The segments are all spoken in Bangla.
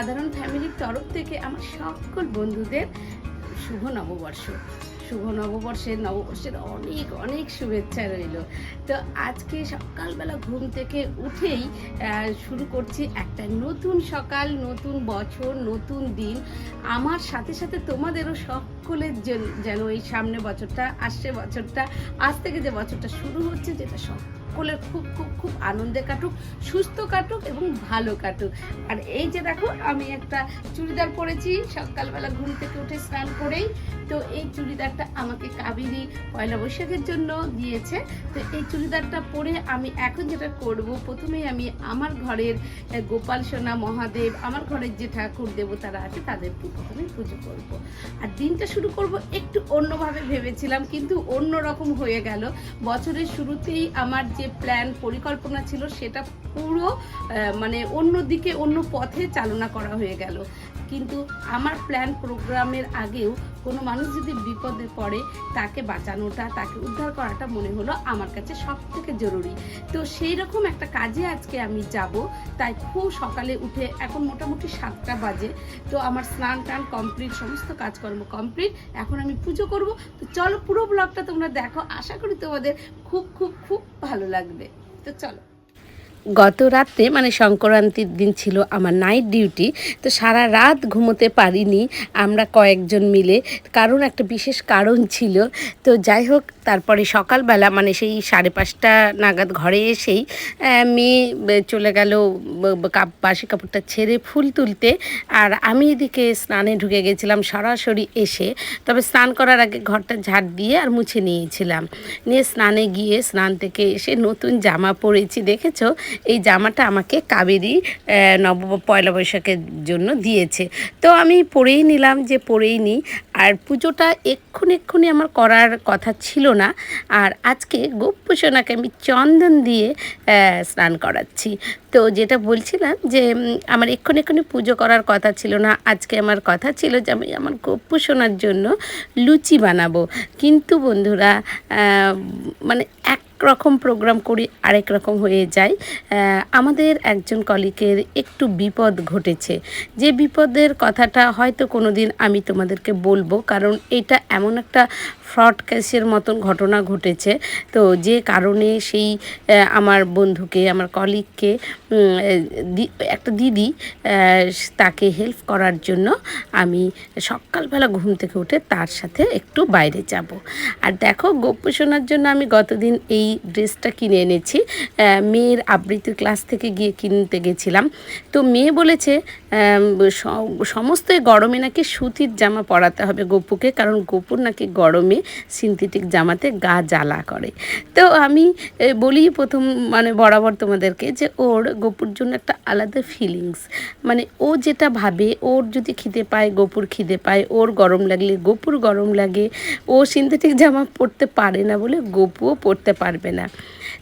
সাধারণ ফ্যামিলির তরফ থেকে আমার সকল বন্ধুদের শুভ নববর্ষ। শুভ নববর্ষের নববর্ষের অনেক অনেক শুভেচ্ছা রইল। তো আজকে সকালবেলা ঘুম থেকে উঠেই শুরু করছি একটা নতুন সকাল, নতুন বছর, নতুন দিন। আমার সাথে সাথে তোমাদেরও সকলের যেন এই সামনে বছরটা, আসছে বছরটা, আজ থেকে যে বছরটা শুরু হচ্ছে, যেটা সকলের খুব খুব খুব আনন্দে কাটুক, সুস্থ কাটুক এবং ভালো কাটুক। আর এই যে দেখো, আমি একটা চুড়িদার পরেছি, সকালবেলা ঘুম থেকে উঠে স্নান করেই। তো এই চুড়িদারটা আমাকে কাবেরি পয়লা বৈশাখের জন্য দিয়েছে। তো এই চুড়িদারটা পরে আমি এখন যেটা করব, প্রথমেই আমি আমার ঘরের গোপাল সোনা, মহাদেব, আমার ঘরের যে ঠাকুর দেবতারা আছে, তাদেরকে প্রথমে পুজো করব। আর দিনটা শুরু করব একটু অন্যভাবে ভেবেছিলাম, কিন্তু অন্য রকম হয়ে গেল। বছরের শুরুতেই আমার যে প্ল্যান পরিকল্পনা ছিল সেটা পুরো মানে অন্য দিকে অন্য পথে চালনা করা হয়ে গেল। কিন্তু আমার প্ল্যান প্রোগ্রামের আগেও কোনো মানুষ যদি বিপদে পড়ে, তাকে বাঁচানোটা, তাকে উদ্ধার করাটা মনে হলো আমার কাছে সব থেকে জরুরি। তো সেই রকম একটা কাজে আজকে আমি যাব। তাই খুব সকালে উঠে এখন মোটামুটি সাতটা বাজে। তো আমার স্নান টান কমপ্লিট সমস্ত কাজকর্ম কমপ্লিট এখন আমি পুজো করব। তো চলো পুরো ব্লগটা তোমরা দেখো। আশা করি তোমাদের খুব খুব খুব ভালো লাগবে। তো চলো। গত রাতে মানে সংক্রান্তির দিন ছিল আমার নাইট ডিউটি তো সারা রাত ঘুমোতে পারিনি। আমরা কয়েকজন মিলে, কারণ একটা বিশেষ কারণ ছিল। তো যাই হোক, তারপরে সকালবেলা মানে সেই সাড়ে পাঁচটা নাগাদ ঘরে এসেই মেয়ে চলে গেল কাপ, বাসি কাপড়টা ছেড়ে ফুল তুলতে। আর আমি এদিকে স্নানে ঢুকে গেছিলাম সরাসরি এসে। তবে স্নান করার আগে ঘরটা ঝাড় দিয়ে আর মুছে নিয়েছিলাম। নিয়ে স্নানে গিয়ে স্নান থেকে এসে নতুন জামা পরেছি, দেখেছ? এই জামাটা আমাকে কাবেরি নব, পয়লা বৈশাখের জন্য দিয়েছে। তো আমি পরেই নিলাম যে পরেই নিই। আর পুজোটা এক্ষুনি এক্ষুনি আমার করার কথা ছিল না। আর আজকে গোপুসোনাকে আমি চন্দন দিয়ে স্নান করাচ্ছি। তো যেটা বলছিলাম যে আমার এক্ষুনি এক্ষুনি পুজো করার কথা ছিল না, আজকে আমার কথা ছিল যে, আমি আমার গপ্পু সোনার জন্য লুচি বানাবো। কিন্তু বন্ধুরা মানে এক রকম প্রোগ্রাম করি, আরেক রকম হয়ে যায়। আমাদের একজন কলিকের একটু বিপদ ঘটেছে। যে বিপদের কথাটা হয়তো কোনো দিন আমি তোমাদেরকে বলব, কারণ এটা এমন একটা ফ্রড কেসের মতন ঘটনা ঘটেছে। তো যে কারণে সেই আমার বন্ধুকে, আমার দি- একটা দিদি তাকে হেল্প করার জন্য আমি সকালবেলা ঘুম থেকে উঠে তার সাথে একটু বাইরে যাব। আর দেখো গোপ্য শোনার জন্য আমি গতদিন এই ড্রেসটা কিনে এনেছি। মেয়ের আবৃত্তির ক্লাস থেকে গিয়ে কিনতে গেছিলাম। তো মেয়ে বলেছে সমস্ত গরমে নাকি সুতির জামা পরাতে হবে গপুকে, কারণ গপুর নাকি গরমে সিনথেটিক জামাতে গা জ্বালা করে। তো আমি বলি প্রথম মানে বরাবর তোমাদেরকে যে ওর গপুর জন্য একটা আলাদা ফিলিংস মানে ও যেটা ভাবে, ওর যদি খিদে পায়, গপুর খিদে পায়, ওর গরম লাগলে গপুর গরম লাগে, ও সিনথেটিক জামা পরতে পারে না বলে গপুও পরতে পারবে না।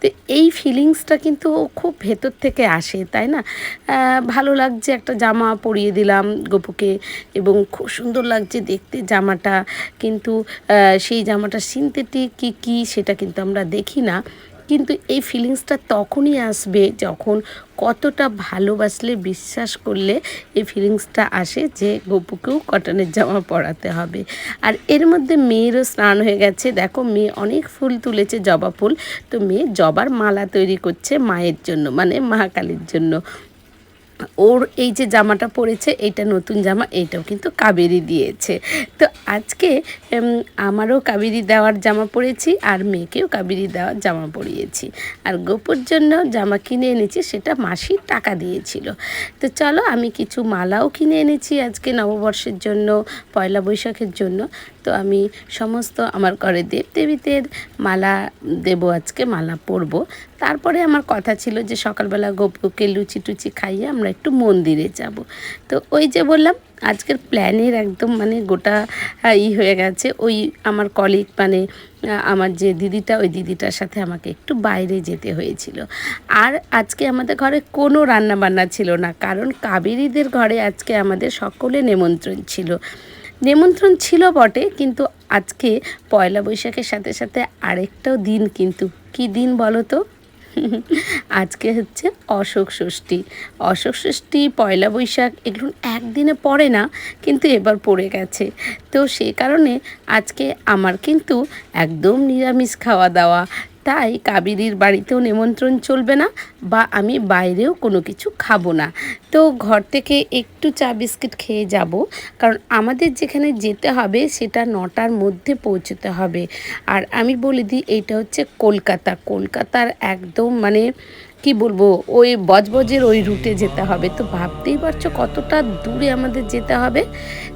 তো এই ফিলিংসটা কিন্তু ও খুব ভেতর থেকে আসে, তাই না? ভালো লাগছে একটা জামা পরিয়ে দিলাম গপুকে এবং খুব সুন্দর লাগছে দেখতে জামাটা। কিন্তু সেই জামাটা সিনথেটিক কি কি সেটা কিন্তু আমরা দেখি না। কিন্তু এই ফিলিংসটা তখনই আসবে যখন কতটা ভালোবাসলে, বিশ্বাস করলে এই ফিলিংসটা আসে যে গোপুকেও কটনের জামা পরাতে হবে। আর এর মধ্যে মেয়েরও স্নান হয়ে গেছে। দেখো, মেয়ে অনেক ফুল তুলেছে, জবা ফুল। তো মেয়ে জবার মালা তৈরি করছে মায়ের জন্য মানে মা কালীর জন্য। ওর এই যে জামাটা পরেছে এইটা নতুন জামা এইটাও কিন্তু কাবেরি দিয়েছে। তো আজকে আমারও কাবেরি দেওয়ার জামা পরেছি আর মেয়েকেও কাবেরি দেওয়ার জামা পরিয়েছি। আর গোপুর জন্য জামা কিনে এনেছি, সেটা মাসি টাকা দিয়েছিল। তো চলো আমি কিছু মালাও কিনে এনেছি আজকে নববর্ষের জন্য, পয়লা বৈশাখের জন্য। তো আমি সমস্ত আমার ঘরে দেবদেবীদের মালা দেব, আজকে মালা পরব। তারপরে আমার কথা ছিল যে সকালবেলা গোপুকে লুচি টুচি খাইয়ে আমরা একটু মন্দিরে যাব। তো ওই যে বললাম, আজকের প্ল্যানের একদম মানে গোটা ই হয়ে গেছে। ওই আমার কলিগ মানে আমার যে দিদিটা, ওই দিদিটার সাথে আমাকে একটু বাইরে যেতে হয়েছিল। আর আজকে আমাদের ঘরে কোনো রান্না বান্না ছিল না, কারণ কাবেরীদের ঘরে আজকে আমাদের সকলে নেমন্ত্রণ ছিল। নেমন্ত্রণ ছিল বটে, কিন্তু আজকে পয়লা বৈশাখের সাথে সাথে আরেকটাও দিন কিন্তু। কি দিন বলো তো? আজকে হচ্ছে অশোক ষষ্ঠী। অশোক ষষ্ঠী, পয়লা বৈশাখ এগুলো একদিনে পড়ে না, কিন্তু এবার পড়ে গেছে। তো সেই কারণে আজকে আমার কিন্তু একদম নিরামিষ খাওয়া দাওয়া তাই কাবেরীর বাড়িতেও নিমন্ত্রণ চলবে না বা আমি বাইরেও কোনো কিছু খাব না। তো ঘর থেকে একটু চা বিস্কিট খেয়ে যাব, কারণ আমাদের যেখানে যেতে হবে সেটা নটার মধ্যে পৌঁছতে হবে। আর আমি বলে দিই, এইটা হচ্ছে কলকাতা। কলকাতার একদম মানে কি বলব, ওই বজবজের ওই রুটে যেতে হবে। তো ভাবতেই পারছ কতটা দূরে আমাদের যেতে হবে।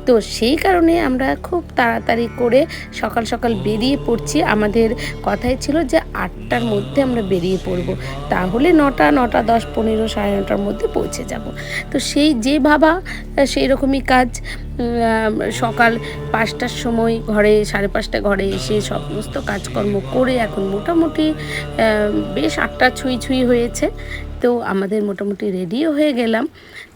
তো সেই কারণে আমরা খুব তাড়াতাড়ি করে সকাল সকাল বেরিয়ে পড়ছি। আমাদের কথাই ছিল যে আটটার মধ্যে আমরা বেরিয়ে পড়ব। তাহলে নটা নটা দশ পনেরো সাড়ে নটার মধ্যে পৌঁছে যাব। তো সেই যে ভাবা, সেই রকমই কাজ। সকাল পাঁচটার সময় ঘরে, সাড়ে পাঁচটা ঘরে এসে সমস্ত কাজকর্ম করে এখন মোটামুটি বেশ আটটা ছুঁই ছুঁই হয়েছে। তো আমাদের মোটামুটি রেডিও হয়ে গেলাম।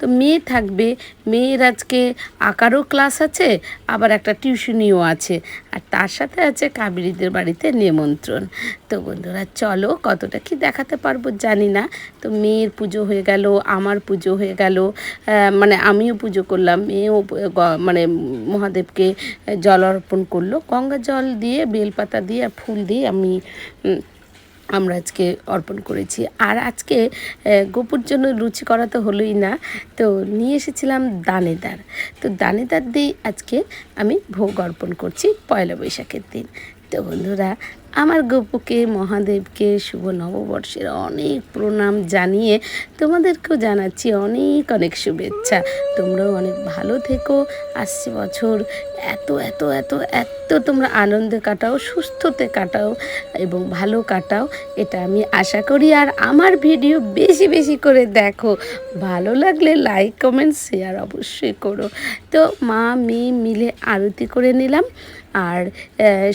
তো মেয়ে থাকবে, মেয়ের আজকে আঁকারও ক্লাস আছে, আবার একটা টিউশনিও আছে। আর তার সাথে আছে কাবেরীদের বাড়িতে নিমন্ত্রণ। তো বন্ধুরা, চলো কতটা কি দেখাতে পারব জানি না। তো মেয়ের পুজো হয়ে গেল, আমার পুজো হয়ে গেল। মানে আমিও পুজো করলাম, মেয়েও মানে মহাদেবকে জল অর্পণ করল। গঙ্গা জল দিয়ে, বেলপাতা দিয়ে ফুল দিয়ে আমি আমরা আজকে অর্পণ করেছি। আর আজকে গোপুর জন্য লুচি করা তো হলোই না। তো নিয়ে এসেছিলাম দানেদার। তো দানেদার দিয়েই আজকে আমি ভোগ অর্পণ করছি পয়লা বৈশাখের দিন। তো বন্ধুরা আমার গপুকে মহাদেবকে, শুভ নববর্ষের অনেক প্রণাম জানিয়ে তোমাদেরকেও জানাচ্ছি অনেক অনেক শুভেচ্ছা। তোমরাও অনেক ভালো থেকো। আসছে বছর। এত এত এত এত তোমরা আনন্দে কাটাও, সুস্থতে কাটাও এবং ভালো কাটাও, এটা আমি আশা করি। আর আমার ভিডিও বেশি বেশি করে দেখো। ভালো লাগলে লাইক কমেন্ট শেয়ার অবশ্যই করো। তো মা, মেয়ে মিলে আরতি করে নিলাম। আর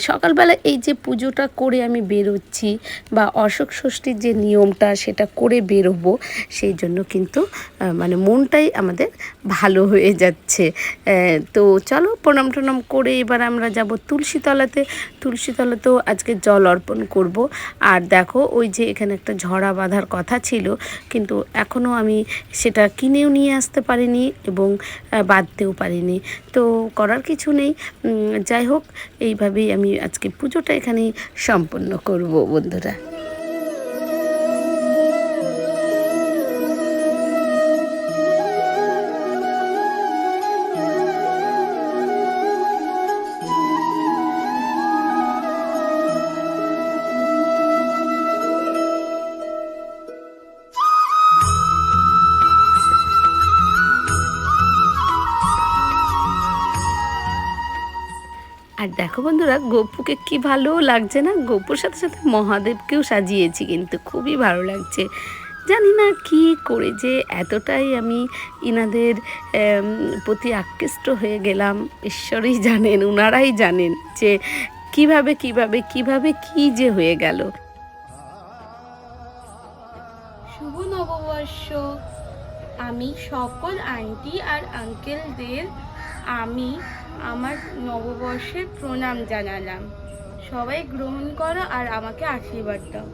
সকালবেলা এই যে পুজোটা করে আমি বেরোচ্ছি বা অশোক ষষ্ঠীর যে নিয়মটা সেটা করে বেরোবো, সেই জন্য কিন্তু মানে মনটাই আমাদের ভালো হয়ে যাচ্ছে। তো চলো প্রণাম টনাম করে এবার আমরা যাব তুলসীতলাতে। তুলসীতলাতেও আজকে জল অর্পণ করব। আর দেখো, ওই যে এখানে একটা ঝরা বাঁধার কথা ছিল, কিন্তু এখনও আমি সেটা কিনেও নিয়ে আসতে পারিনি এবং বাঁধতেও পারিনি। তো করার কিছু নেই। যাই হোক, এইভাবেই আমি আজকে পুজোটা এখানেই সম্পন্ন করব বন্ধুরা। আর দেখো বন্ধুরা গপুকে কি ভালো লাগছে না? গপুর সাথে সাথে মহাদেবকেও সাজিয়েছি কিন্তু খুবই ভালো লাগছে। জানি না কি করে যে এতটাই আমি ইনাদের প্রতি আকৃষ্ট হয়ে গেলাম। ঈশ্বরই জানেন ওনারাই জানেন যে কীভাবে কীভাবে কীভাবে কি যে হয়ে গেল। শুভ নববর্ষ। আমি সকল আন্টি আর আঙ্কেলদের, আমি আমার নববর্ষের প্রণাম জানালাম। সবাই গ্রহণ করো আর আমাকে আশীর্বাদ দাও।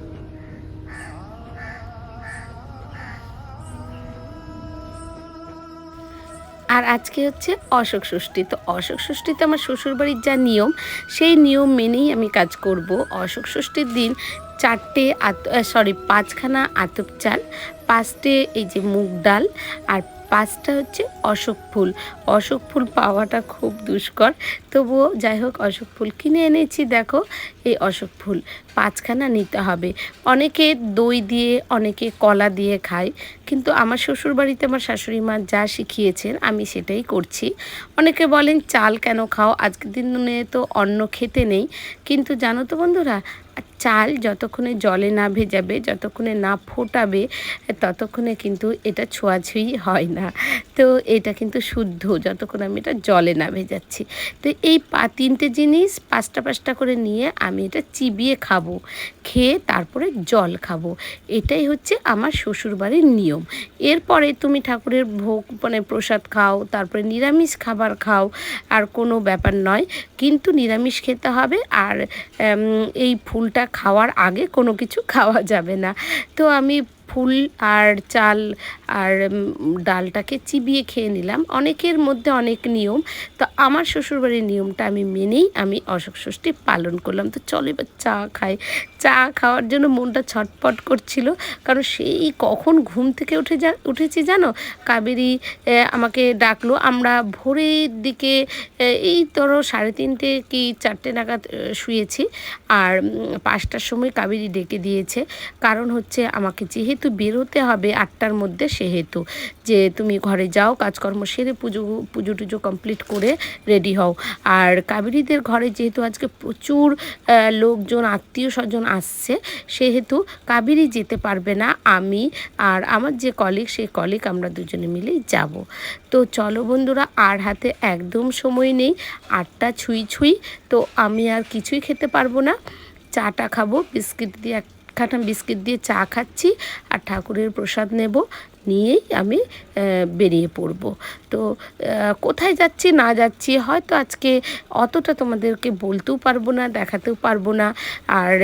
আর আজকে হচ্ছে অশোক ষষ্ঠী। তো অশোক ষষ্ঠীতে আমার শ্বশুরবাড়ির যা নিয়ম, সেই নিয়ম মেনেই আমি কাজ করব। অশোক ষষ্ঠীর দিন চারটে আত সরি পাঁচখানা আতপ চাল, পাঁচটে এই যে মুগ ডাল আর পাঁচটা হচ্ছে অশোক ফুল। অশোক ফুল পাওয়াটা খুব দুষ্কর। তবুও যাই হোক, অশোক ফুল কিনে এনেছি, দেখো, এই অশোক ফুল। পাঁচখানা নিতে হবে। অনেকে দই দিয়ে, অনেকে কলা দিয়ে খায়, কিন্তু আমার শ্বশুরবাড়িতে আমার শাশুড়ি মা যা শিখিয়েছেন, আমি সেটাই করছি। অনেকে বলেন, চাল কেন খাও? আজকের দিনে তো অন্ন খেতে নেই। কিন্তু জানো তো বন্ধুরা চাল যতক্ষণে জলে না ভেজাবে, যতক্ষণে না ফোটাবে, ততক্ষণে কিন্তু এটা ছোঁয়াছুঁই হয় না। তো এটা কিন্তু শুদ্ধ, যতক্ষণ আমি এটা জলে না ভেজাচ্ছি। তো এই পা, তিনটে জিনিস পাঁচটা পাঁচটা করে নিয়ে আমি এটা চিবিয়ে খাব, খেয়ে তারপরে জল খাব। এটাই হচ্ছে আমার শ্বশুরবাড়ির নিয়ম। এরপরে তুমি ঠাকুরের ভোগ মানে প্রসাদ খাও, তারপরে নিরামিষ খাবার খাও, আর কোনো ব্যাপার নয়। কিন্তু নিরামিষ খেতে হবে, আর এই ফুলটা খাওয়ার আগে কোনো কিছু খাওয়া যাবে না। তো আমি ফুল আর চাল আর ডালটাকে চিবিয়ে খেয়ে নিলাম। অনেকের মধ্যে অনেক নিয়ম। তো আমার শ্বশুরবাড়ির নিয়মটা আমি মেনেই আমি অশোক ষষ্ঠী পালন করলাম। তো চলো এবার চা খাই। চা খাওয়ার জন্য মনটা ছটপট করছিল। কারণ সেই কখন ঘুম থেকে উঠে যা, উঠেছি জানো? কাবেরি আমাকে ডাকলো। আমরা ভোরের দিকে এই ধরো সাড়ে তিনটে কি চারটে নাগাদ শুয়েছি। আর পাঁচটার সময় কাবেরি ডেকে দিয়েছে। কারণ হচ্ছে আমাকে যেহেতু বেরোতে হবে আটটার মধ্যে সেহেতু। যে তুমি ঘরে যাও, কাজকর্ম সেরে পুজো পুজো টুজো কমপ্লিট করে রেডি হও। আর কাবেরীদের ঘরে যেহেতু আজকে প্রচুর লোকজন, আত্মীয় স্বজন আসছে, সেহেতু কাবেরী যেতে পারবে না আমি আর আমার যে কলিগ সেই কলিগ আমরা দুজনে মিলেই যাব। তো চলো বন্ধুরা, আর হাতে একদম সময় নেই, আটটা ছুঁই ছুঁই, তো আমি আর কিছুই খেতে পারব না। চাটা খাব, বিস্কিট দিয়ে একখানা বিস্কিট দিয়ে চা খাচ্ছি আর ঠাকুরের প্রসাদ নেব, নিয়েই আমি বেরিয়ে পড়ব। তো কোথায় যাচ্ছি না যাচ্ছি হয়তো আজকে অতটা তোমাদেরকে বলতেও পারব না, দেখাতেও পারব না। আর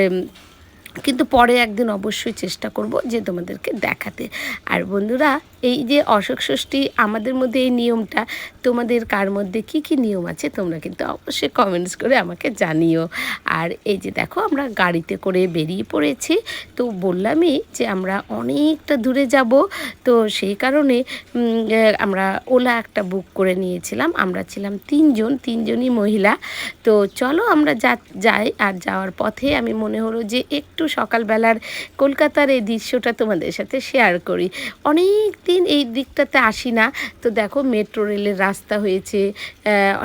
কিন্তু পরে একদিন অবশ্যই চেষ্টা করব যে তোমাদেরকে দেখাতে। আর বন্ধুরা এই যে অশোক ষষ্ঠী, আমাদের মধ্যে এই নিয়মটা, তোমাদের কার মধ্যে কি কি নিয়ম আছে, তোমরা কিন্তু অবশ্যই কমেন্টস করে আমাকে জানিও। আর এই যে দেখো, আমরা গাড়িতে করে বেরিয়ে পড়েছি। তো বললামই যে আমরা অনেকটা দূরে যাব। তো সেই কারণে আমরা ওলা একটা বুক করে নিয়েছিলাম। আমরা ছিলাম তিনজন, তিনজনই মহিলা। তো চলো আমরা যা, যাই আর যাওয়ার পথে আমি মনে হলো যে একটু সকালবেলার কলকাতার এই দৃশ্যটা তোমাদের সাথে শেয়ার করি। অনেক দিন এই দিকটাতে আসি না। তো দেখো মেট্রো রেলের রাস্তা হয়েছে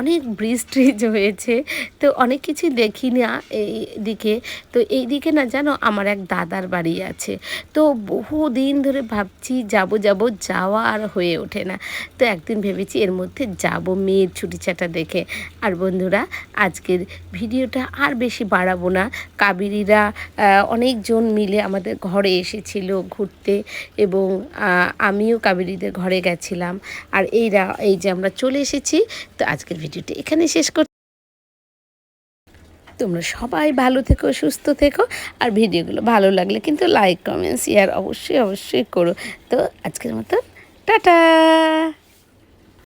অনেক ব্রিজ ট্রিজ হয়েছে তো অনেক কিছু দেখি না এই দিকে। তো এই দিকে না জানো আমার এক দাদার বাড়ি আছে। তো বহু দিন ধরে ভাবছি যাব যাব যাওয়া আর হয়ে ওঠে না। তো একদিন ভেবেছি এর মধ্যে যাব মেয়ের ছুটি ছাটা দেখে। আর বন্ধুরা আজকের ভিডিওটা আর বেশি বাড়াবো না। কাবেরীরা অনেকজন মিলে আমাদের ঘরে এসেছিল ঘুরতে এবং আহ, আমিও কাবেরীদের ঘরে গেছিলাম। আর এইরা এই যে আমরা চলে এসেছি, তো আজকের ভিডিওটি এখানে শেষ কর তোমরা সবাই ভালো থেকো, সুস্থ থেকো, আর ভিডিওগুলো ভালো লাগলে কিন্তু লাইক কমেন্ট শেয়ার অবশ্যই অবশ্যই করো। তো আজকের মতো, টাটা!